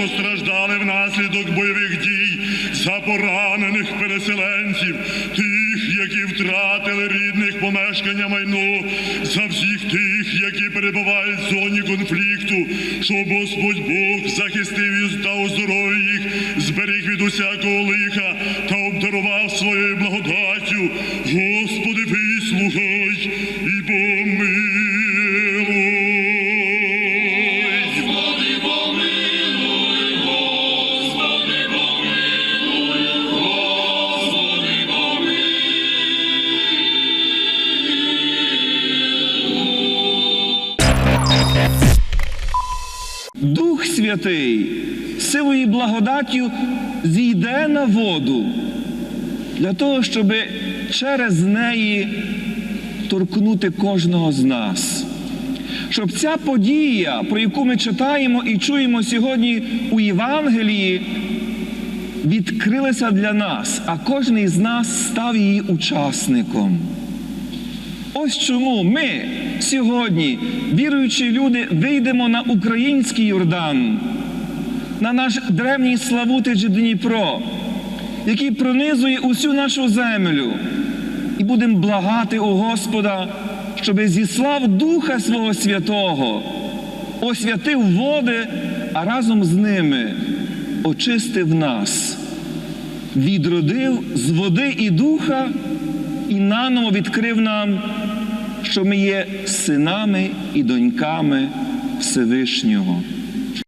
постраждали внаслідок бойових дій, за поранених переселенців, тих, які втратили рідних помешкання майно, за всіх тих, які перебувають в зоні конфлікту, щоб Господь Бог захистив та оздоровив їх, зберіг від усякого лиха та обдарував своєю благодаттю. Дух Святий силою благодаттю зійде на воду для того, щоб через неї торкнути кожного з нас. Щоб ця подія, про яку ми читаємо і чуємо сьогодні у Євангелії, відкрилася для нас, а кожен із нас став її учасником. Ось чому ми сьогодні, віруючі люди, вийдемо на український Йордан, на наш древній Славутич Дніпро, який пронизує усю нашу землю, і будемо благати у Господа, щоб зіслав Духа Свого Святого, освятив води, а разом з ними очистив нас, відродив з води і духа і наново відкрив нам, що ми є синами і доньками Всевишнього.